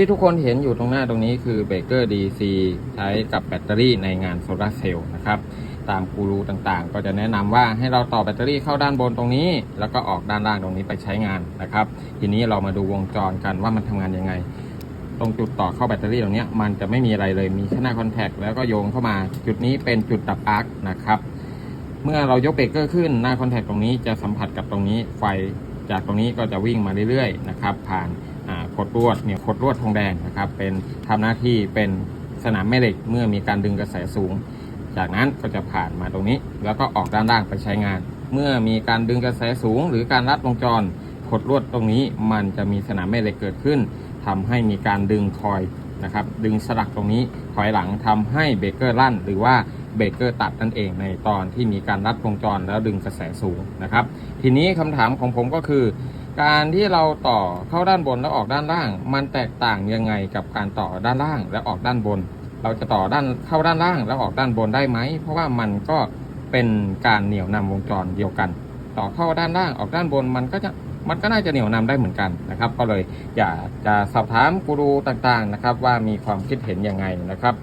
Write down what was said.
ที่ทุกคนเห็นอยู่ตรงหน้าตรงนี้คือเบเกอร์ DC ใช้กับแบตเตอรี่ในงานโซลาร์เซลล์นะครับตามกูรูต่างๆ ก็จะแนะนำว่าให้เราต่อแบตเตอรี่เข้าด้านบนตรงนี้ แล้วก็ออกด้านล่างตรงนี้ไปใช้งานนะครับ ทีนี้เรามาดูวงจรกันว่ามันทำงานยังไง ตรงจุดต่อเข้าแบตเตอรี่ตรงนี้มันจะไม่มีอะไรเลยมีแค่หน้าคอนแทคแล้วก็โยงเข้ามาจุดนี้เป็นจุดดับอาร์คนะครับเมื่อเรายกเบรกเกอร์ขึ้นหน้าคอนแทคตรงนี้จะสัมผัสกับตรงนี้ไฟจากตรงนี้ก็จะวิ่งมาเรื่อยๆนะครับผ่าน ขดลวดเนี่ยขดลวดทองแดงนะครับเป็นทำหน้าที่เป็นสนามแม่เหล็กเมื่อมีการดึงกระแสสูง จากนั้นก็จะผ่านมาตรงนี้ แล้วก็ออกด้านล่างไปใช้งาน เมื่อมีการดึงกระแสสูง หรือการรัดวงจรขดลวดตรงนี้มันจะมีสนามแม่เหล็กเกิดขึ้นทำให้มีการดึงคอยนะครับดึงสลักตรงนี้ถอยหลังทำให้เบรกเกอร์ลั่น หรือว่าเบรกเกอร์ตัดนั่นเองในตอนที่มีการรัดวงจรแล้วดึงกระแสสูงนะครับ ทีนี้คำถามของผมก็คือ การที่เราต่อเข้าด้านบนแล้วออกด้านล่าง มันแตกต่างยังไงกับการต่อด้านล่างแล้วออกด้านบน เราจะต่อด้านเข้าด้านล่างแล้วออกด้านบนได้ไหม เพราะว่ามันก็เป็นการเหนี่ยวนำวงจรเดียวกัน ต่อเข้าด้านล่างออกด้านบนมันก็จะมันก็น่าจะเหนี่ยวนำได้เหมือนกันนะครับ ก็เลยอยากจะสอบถามกูรูต่างๆนะครับ ว่ามีความคิดเห็นยังไงนะครับ